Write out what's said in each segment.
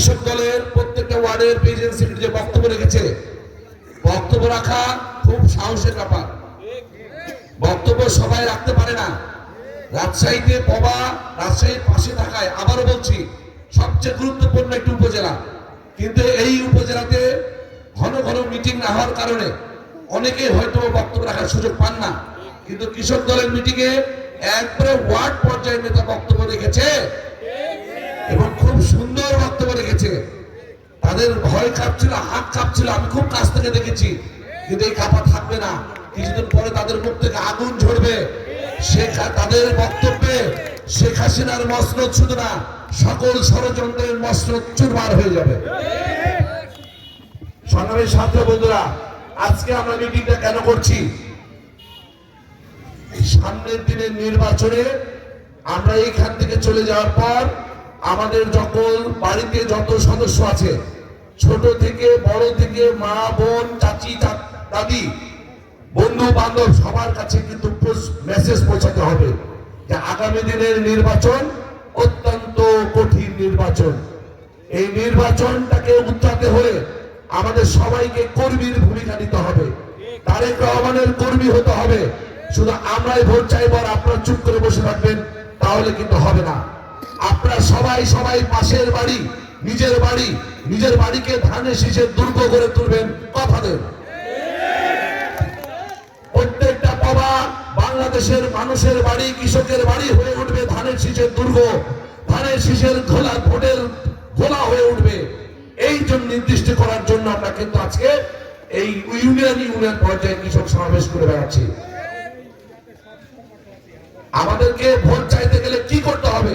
কৃষক দলের প্রত্যেকটা ওয়ার্ডের প্রেসিডেন্ট সেক্রেটারি যে বক্তব্য রেখেছে, বক্তব্য রাখা খুব সাহসের ব্যাপার। বক্তব্য সবাই রাখতে পারে না। রাজশাহীতে পবা রাজশাহীর পাশে থাকায় আবারও বলছি, সবচেয়ে গুরুত্বপূর্ণ একটি উপজেলা। কিন্তু এই উপজেলাতে ঘন ঘন মিটিং না হওয়ার কারণে অনেকে হয়তো বক্তব্য রাখার সুযোগ পান না। কিন্তু কৃষক দলের মিটিং এ একবারে ওয়ার্ড পর্যায়ের নেতা বক্তব্য রেখেছে সুন্দর বক্তব্য রেখেছে। তাদের ভয় কাঁপছিল হাত কাঁপছিল আমি খুব কাছ থেকে দেখেছি। কিন্তু এই কাপা থাকবে না। কিছুদিন পরে তাদের মুখ থেকে আগুন ঝরবে। তাদের বক্তব্যে শেখ হাসিনার মসনদ শুধু না, সকল ষড়যন্ত্রের মসনদ চুরমার হয়ে যাবে। সংগ্রামী ছাত্র বন্ধুরা, আজকে আমরা মিটিংটা কেন করছি? সামনের দিনের নির্বাচনে আমরা এইখান থেকে চলে যাওয়ার পর আমাদের যখন বাড়িতে যত সদস্য আছে, ছোট থেকে বড় থেকে মা, বোন, চাচি দাদি, বন্ধু বান্ধব, সবার কাছে কিন্তু মেসেজ পৌঁছাতে হবে যে আগামী দিনের নির্বাচন অত্যন্ত কঠিন নির্বাচন। এই নির্বাচনটাকে উত্তাতে হলে আমাদের সবাইকে কর্মীর ভূমিকা নিতে হবে। তারেক রহমানের কর্মী হতে হবে। শুধু আমরাই ভোট চাইব আর আপনারা চুপ করে বসে থাকবেন, তাহলে কিন্তু হবে না। আপনারা সবাই সবাই পাশের বাড়ি, নিজের বাড়ি, নিজের বাড়িকে ধানের শীষের দুর্গ করে তুলবেন। কথা দেন। প্রত্যেকটা পাবা বাংলাদেশের মানুষের বাড়ি, কৃষকের বাড়ি হয়ে উঠবে ধানের শীষের দুর্গ। ধানের শীষের ঘোলা ভোটের ঘোলা হয়ে উঠবে। এই জন্য নির্দিষ্ট করার জন্য আমরা কিন্তু আজকে এই ইউনিয়ন ইউনিয়ন পর্যায়ে কৃষক সমাবেশ করে বেড়াচ্ছি। আমাদেরকে ভোট চাইতে গেলে কি করতে হবে?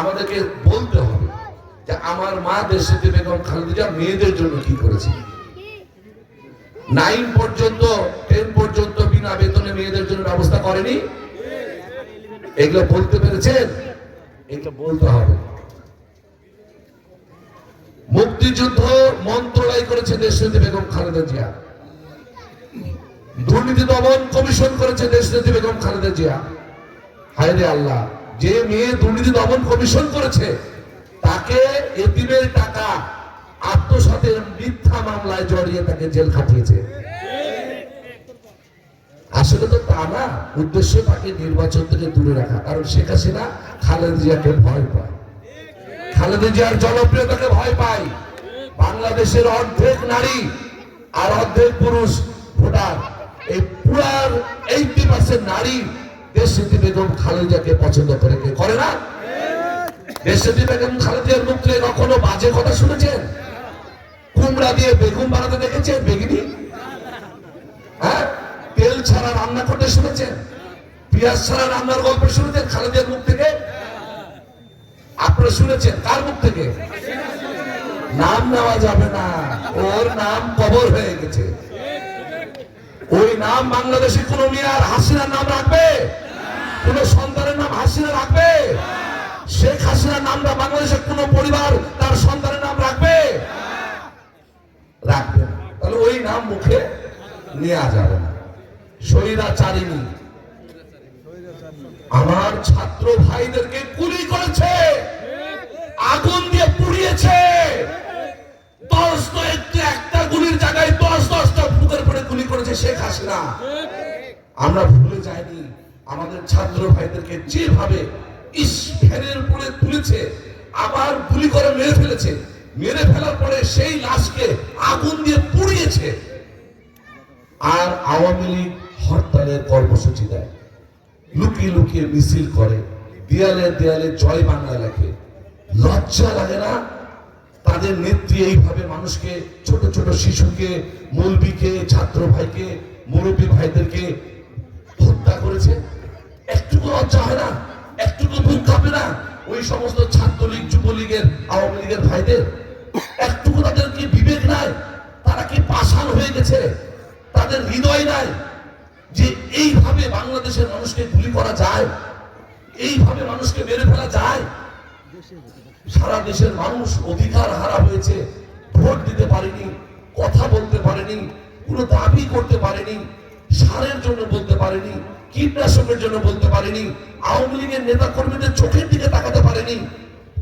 আমাদেরকে বলতে হবে যে আমার মা দেশে বেগম খালেদা মেয়েদের জন্য কি করেছে? নাইন পর্যন্ত, টেন পর্যন্ত বিনা বেতনে মেয়েদের জন্য ব্যবস্থা করেনি? এগুলো বলতে পেরেছেন? এগুলো বলতে হবে। মুক্তিযুদ্ধ মন্ত্রণালয় করেছে দেশনেত্রী বেগম খালেদা জিয়া। দুর্নীতি দমন কমিশন করেছে দেশনেত্রী বেগম খালেদা জিয়া। হায় আল্লাহ। যে মেয়ে দুর্নীতি দমন কমিশন করেছে, তাকে এতিমের টাকা আত্মসাতের মিথ্যা মামলায় জড়িয়ে তাকে জেল খাটিয়েছে। আসলে তো তা না, উদ্দেশ্য তাকে নির্বাচন থেকে দূরে রাখা, কারণ শেখ হাসিনা খালেদা জিয়াকে ভয় পায়। খালেদা জিয়ার জনপ্রিয়তাকে ভয় পায়। বাংলাদেশের অর্ধেক নারী আর অর্ধেক পুরুষ ভোটার। এই পুরার এইটি পার্সেন্ট নারী দেশনীতি বেগম খালেদাকে পছন্দ করে কে? করে না? দেশনীতি বেগম খালেদার মুখ থেকে কখনো বাজে কথা শুনেছেন? কুমড়া দিয়ে বেগুন বানাতে দেখেছেন বেগিনি? হ্যাঁ? তেল ছাড়া রান্না করতে শুনেছেন? পেঁয়াজ ছাড়া রান্নার গল্প শুনেছেন খালেদার মুখ থেকে? আপনারা শুনেছেন? কার মুখ থেকে? নাম নেওয়া যাবে না। ওর নাম কবর হয়ে গেছে। ওই নাম বাংলাদেশে কোন মেয়ে আর হাসিনার নাম আমার ছাত্র ভাইদেরকে গুলি করেছে। আগুন দিয়ে পুড়িয়েছে। দশ একটা গুলির জায়গায় দশ দশটা পরে গুলি করেছে শেখ হাসিনা। আমরা ভুলে যাইনি, আমাদের ছাত্র ভাইদেরকে যেভাবে ইস ফ্যানের উপরে তুলেছে, আবার গুলি করে মেরে ফেলেছে, মেরে ফেলার পরে সেই লাশকে আগুন দিয়ে পুড়িয়েছে। আর আওয়ামী লীগ হরতালের কর্মসূচি দেয়। লুকিয়ে লুকিয়ে মিছিল করে, দেয়ালে দেয়ালে জয় বাংলা লেখে। লজ্জা লাগে না? তাদের নেত্রী এইভাবে মানুষকে, ছোট ছোট শিশুকে, মৌলবীকে, ছাত্র ভাইকে, মুরব্বী ভাইদেরকে হত্যা করেছে? একটুকু লজ্জা হয় না? একটুকু বুক কাঁপে না? ওই সমস্ত ছাত্রলীগ, যুবলীগের, আওয়ামী লীগের ভাইদের? একটুকু তাদের কি বিবেক নাই? তারা কি পাষাণ হয়ে গেছে? তাদের হৃদয় নাই? যে এইভাবে বাংলাদেশের মানুষকে গুলি করা যায়, এইভাবে মানুষকে মেরে ফেলা যায়, সারা দেশের মানুষ অধিকার হারা হয়েছে, ভোট দিতে পারেনি, কথা বলতে পারেনি, কোনো দাবি করতে পারেনি, সারের জন্য বলতে পারেনি, কীটনাশকের জন্য বলতে পারেনি, আওয়ামী লীগের নেতা কর্মীদের চোখের দিকে তাকাতে পারেনি।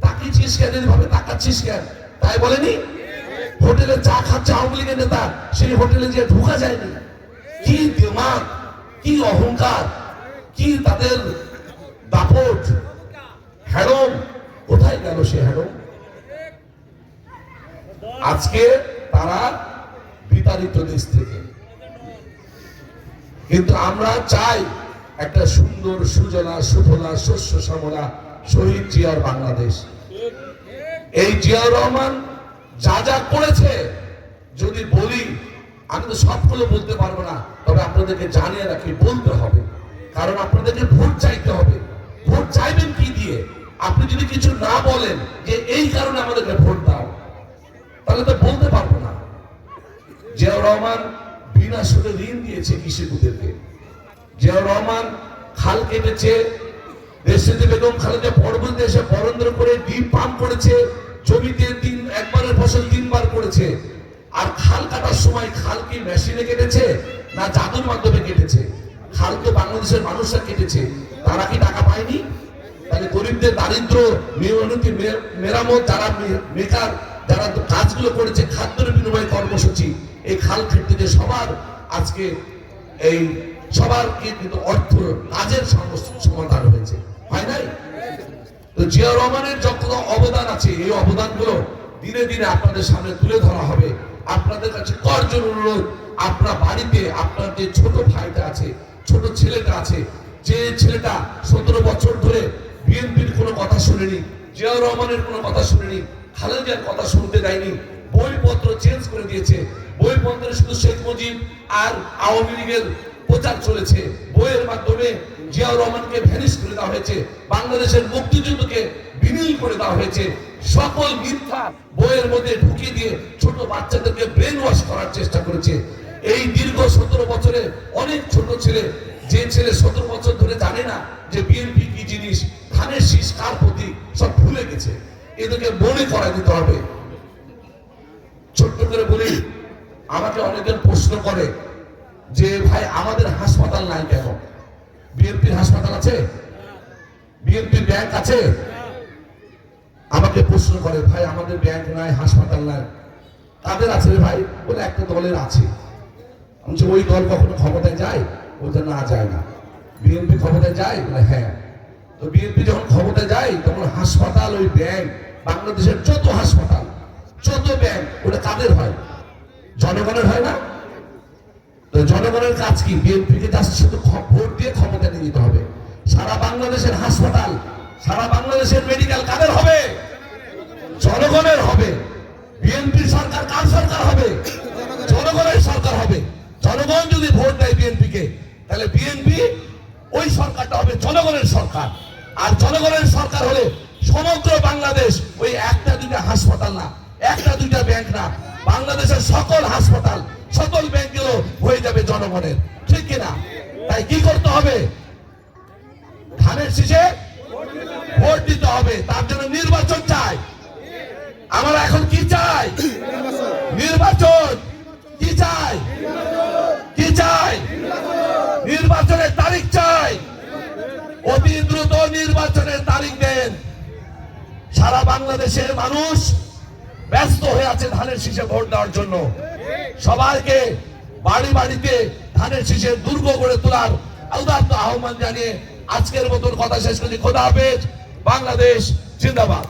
তাকিয়েছিস কেন? এভাবে তাকাচ্ছিস কেন? তাই বলেনি? হোটেলে চা খাচ্ছে আওয়ামী লীগের নেতা, সেই হোটেলে যে ঢোকা যায়নি। কি দিমাগ? কি অহংকার, কি তাদের দাপট হ্যারম কোথায় গেল সে হ্যারম আজকে তারা বিতাড়িত দেশ থেকে। কিন্তু আমরা চাই একটা সুন্দর সুজনা সুফলা, শস্য শ্যামলা, শহীদ জিয়ার বাংলাদেশ। এই জিয়াউর রহমান যা যা করেছে, যদি বলি আমি তো সবগুলো বলতে পারব না, তবে আপনাদেরকে জানিয়ে রাখি, বলতে হবে। কারণ আপনাদেরকে ভোট চাইতে হবে। ভোট চাইবেন কি দিয়ে? আপনি যদি কিছু না বলেন যে এই কারণে আমাদেরকে ভোট দাও, তাহলে তো বলতে পারব না। জিয়াউর রহমান বিনা সুদে ঋণ দিয়েছে কৃষকদেরকে। জিয়াউর রহমান খাল কেটেছে দেশে বেগম খালেদা পরবর্তী দেশে বরন্দ্র করে ডিম পাম্প করেছে, জমিতে তিন, একবারের ফসল তিনবার করেছে। আর খাল কাটার সময় খাল কি মেশিনে কেটেছে না জাদুর মাধ্যমে কেটেছে? খাল তো বাংলাদেশের মানুষরা কেটেছে। তারা কি টাকা পায়নি? তাহলে গরিবদের দারিদ্র মেয়নতি মেরামত, যারা মেকার, যারা কাজগুলো করেছে, খাদ্যের বিনিময় কর্মসূচি, এই খাল ক্ষেত্রে যে সবার আজকে এই সবার কিন্তু অর্থ, কাজের সমাধান হয়েছে। হয় নাই? তো জিয়া রহমানের যত অবদান আছে, এই অবদানগুলো দিনে দিনে আপনাদের সামনে তুলে ধরা হবে। আপনাদের কাছে করজন অনুরোধ আপনার বাড়িতে আপনার যে ছোট ভাইটা আছে, ছোট ছেলেটা আছে, যে ছেলেটা সতেরো বছর ধরে বিএনপির কোনো কথা শুনেনি, জিয়াউর রহমানের কোনো কথা শুনেনি খালেদার কথা শুনতে দেয়নি, বইপত্র চেঞ্জ করে দিয়েছে বইপত্রে শুধু শেখ মুজিব আর আওয়ামী লীগের প্রচার চলেছে। বইয়ের মাধ্যমে জিয়াউর রহমানকে ভ্যানিশ করে দেওয়া হয়েছে, বাংলাদেশের মুক্তিযুদ্ধকে বিলীন করে দেওয়া হয়েছে। সকল মিথ্যা বইয়ের মধ্যে ঢুকিয়ে দিয়ে ছোট বাচ্চাদেরকে ব্রেন ওয়াশ করার চেষ্টা করেছে। এই দীর্ঘ সতেরো বছরে অনেক ছোট ছেলে, যে ছেলে সতেরো বছর ধরে জানে না যে বিএনপি কি জিনিস, ধানের শীষ কার প্রতি সব ভুলে গেছে। এদেরকে মনে করা দিতে হবে। ছোট্ট করে বলি, আমাকে অনেকজন প্রশ্ন করে যে, ভাই, আমাদের হাসপাতাল নাই কেন? বিএনপির হাসপাতাল আছে? বিএনপির ব্যাংক আছে? আমাকে প্রশ্ন করে, ভাই, আমাদের ব্যাংক নাই, হাসপাতাল নাই। তাদের আছে রে ভাই, বলে একটা দলের আছে। আমি ওই দল কখনো ক্ষমতায় যায়? বলতে না, যায় না। বিএনপি ক্ষমতায় যায়? বলে হ্যাঁ। তো বিএনপি যখন ক্ষমতায় যায়, তখন হাসপাতাল, ওই ব্যাংক, বাংলাদেশের যত হাসপাতাল, যত ব্যাংক, ওটা কাদের হয়। জনগণের হয় না? তো জনগণের কাজ কি? বিএনপি কে তার শুধু ভোট দিয়ে ক্ষমতা নিয়ে নিতে হবে। সারা বাংলাদেশের হাসপাতাল, সারা বাংলাদেশের মেডিকেল কাদের হবে জনগণের হবে বিএনপি সরকার কার সরকার হবে জনগণের সরকার হবে জনগণ যদি ভোট দেয় বিএনপি কে তাহলে বিএনপি ওই সরকারটা হবে জনগণের সরকার। আর জনগণের সরকার হলে সমগ্র বাংলাদেশ ওই একটা দুইটা হাসপাতাল না, একটা দুইটা ব্যাংক না, বাংলাদেশের সকল হাসপাতাল, সকল ব্যাংকগুলো হয়ে যাবে জনগণের। ঠিক কিনা? তাই কি করতে হবে? ধানের শীষে ভোট দিতে হবে, তার জন্য নির্বাচন চাই। আমরা এখন কি চাই? নির্বাচন। সারা বাংলাদেশের মানুষ ব্যস্ত হয়ে আছে ধানের শীষে ভোট দেওয়ার জন্য। সবাইকে বাড়ি বাড়িতে ধানের শীষে দুর্গ গড়ে তোলার উদাত্ত আহ্বান জানিয়ে আজকের মতন কথা শেষ করছি। খোদা হাফেজ, বাংলাদেশ, জিন্দাবাদ।